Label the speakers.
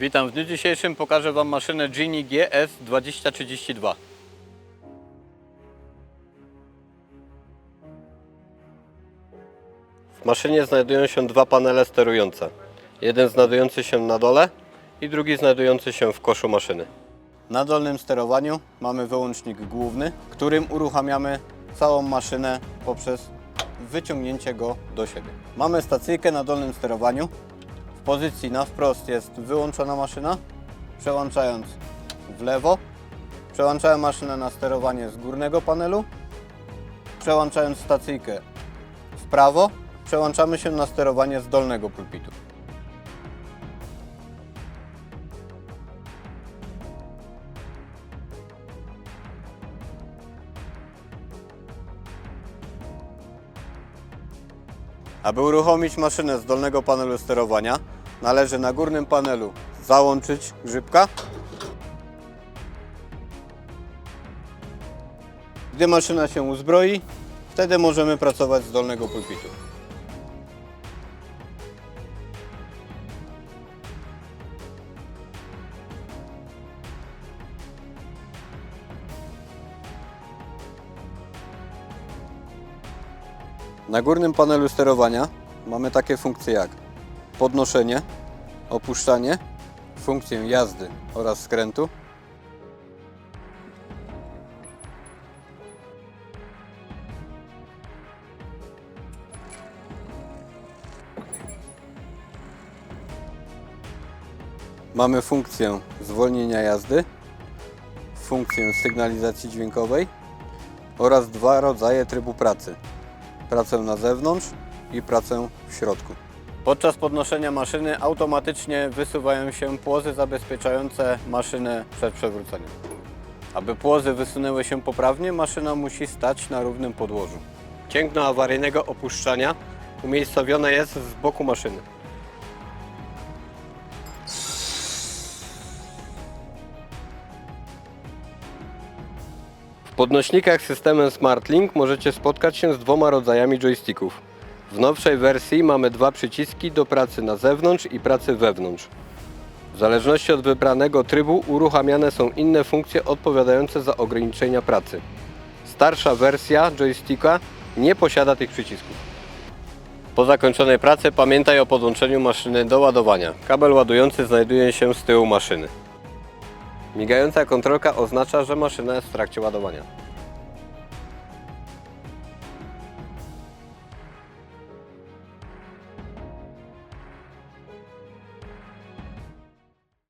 Speaker 1: Witam, w dniu dzisiejszym pokażę Wam maszynę Genie GS 2032. W maszynie znajdują się dwa panele sterujące. Jeden znajdujący się na dole i drugi znajdujący się w koszu maszyny. Na dolnym sterowaniu mamy wyłącznik główny, którym uruchamiamy całą maszynę poprzez wyciągnięcie go do siebie. Mamy stacyjkę na dolnym sterowaniu. Pozycji na wprost jest wyłączona maszyna. Przełączając w lewo, przełączałem maszynę na sterowanie z górnego panelu. Przełączając stacyjkę w prawo, przełączamy się na sterowanie z dolnego pulpitu. Aby uruchomić maszynę z dolnego panelu sterowania, należy na górnym panelu załączyć grzybka. Gdy maszyna się uzbroi, wtedy możemy pracować z dolnego pulpitu. Na górnym panelu sterowania mamy takie funkcje jak podnoszenie, opuszczanie, funkcję jazdy oraz skrętu. Mamy funkcję zwolnienia jazdy, funkcję sygnalizacji dźwiękowej oraz dwa rodzaje trybu pracy pracę na zewnątrz i pracę w środku. Podczas podnoszenia maszyny automatycznie wysuwają się płozy zabezpieczające maszynę przed przewróceniem. Aby płozy wysunęły się poprawnie, maszyna musi stać na równym podłożu. Cięgno awaryjnego opuszczania umiejscowione jest z boku maszyny. W podnośnikach systemem SmartLink możecie spotkać się z dwoma rodzajami joysticków. W nowszej wersji mamy dwa przyciski do pracy na zewnątrz i pracy wewnątrz. W zależności od wybranego trybu uruchamiane są inne funkcje odpowiadające za ograniczenia pracy. Starsza wersja joysticka nie posiada tych przycisków. Po zakończonej pracy pamiętaj o podłączeniu maszyny do ładowania. Kabel ładujący znajduje się z tyłu maszyny. Migająca kontrolka oznacza, że maszyna jest w trakcie ładowania.